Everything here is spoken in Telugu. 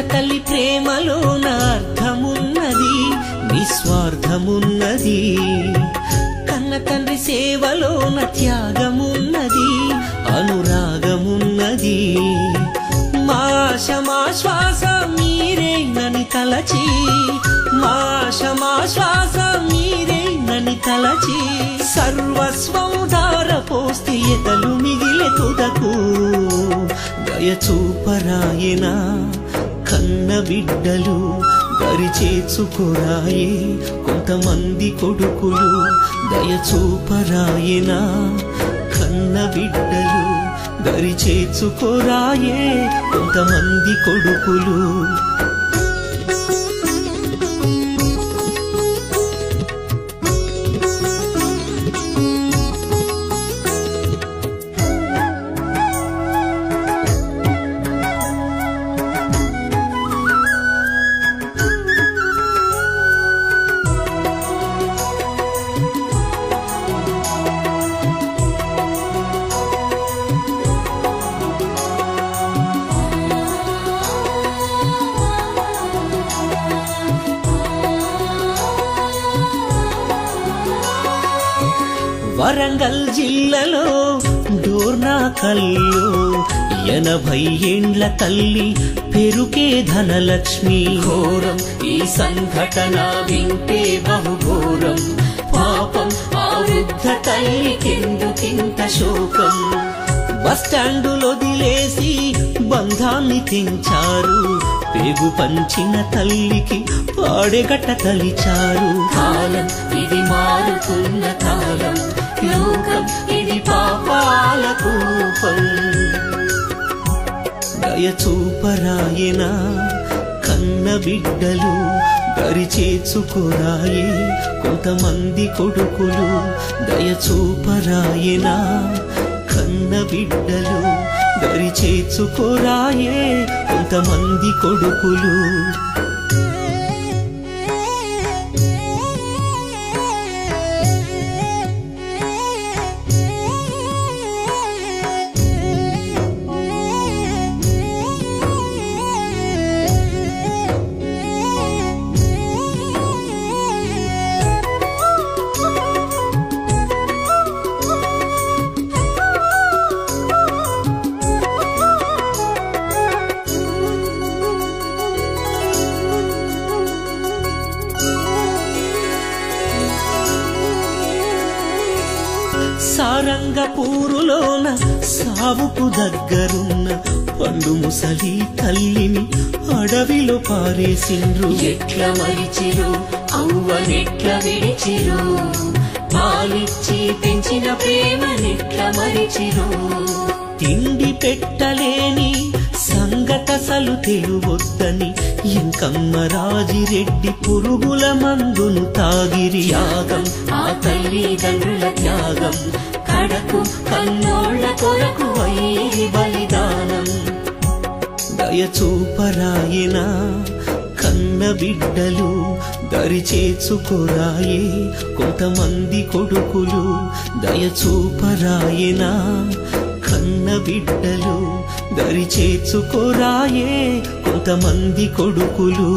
తల్లి ప్రేమలోన అర్థమున్నది నిస్వార్థమున్నది. కన్న తండ్రి సేవలోన త్యాగమున్నది అనురాగమున్నది. మాషమా మీరే నని తలచి మాషమా మీరే నని తలచి. సర్వస్వం ధార పోస్తే ఎతలు మిగిలే తుదకు. దయచూపరాయన కన్న బిడ్డలు దరిచేచుకోరాయే కొంతమంది కొడుకులు దయచూపరాయన? కన్న బిడ్డలు దరిచేచుకోరాయే కొంతమంది కొడుకులు వరంగల్ జిల్లాలో డోర్నాకల్లో ఎనభై ఏండ్ల తల్లి పెరుకే ధనలక్ష్మి. ఘోరం ఈ సంఘటన వింటే బహుఘోరం. పాపం ఆ వృద్ధ తల్లికెందుకింత శోకం. బస్టాండులో దిలేసి బంధాన్ని తెంచారు. పేగు పంచిన తల్లికి పాడెగట్ట తలిచారు. కాలం ఇది మారుతున్న కాలం. దయచూపరాయన కన్న బిడ్డలు దరిచేచుకోరాయే కొంతమంది కొడుకులు దయచూపరాయన కన్న బిడ్డలు దరిచేచుకోరాయే కొంతమంది కొడుకులు సారంగపూరులోన సావుకు దగ్గరున్న పండు ముసలి తల్లిని అడవిలో పారేసిండ్రు. ఎట్ల మరిచిరు? అవ్వనెట్ల విడిచిరు? పాలిచ్చి పెంచిన ప్రేమనెట్ల మరిచిరు? తిండి పెట్టలేని సంగతసలు తెలువొద్దని ఇంకమ్మ రాజిరెడ్డి పురుగుల మందును తాగిరి యాగం. ఆ తల్లిదండ్రుల త్యాగం. కడకు కన్నోళ్ళ కొరకు వైరి బలిదానం. దయచూపరాయన కన్న బిడ్డలు దరిచేచుకోరాయే కొంతమంది కొడుకులు. దయచూపరాయన కన్న బిడ్డలు దరిచేచుకోరాయే కొంతమంది కొడుకులు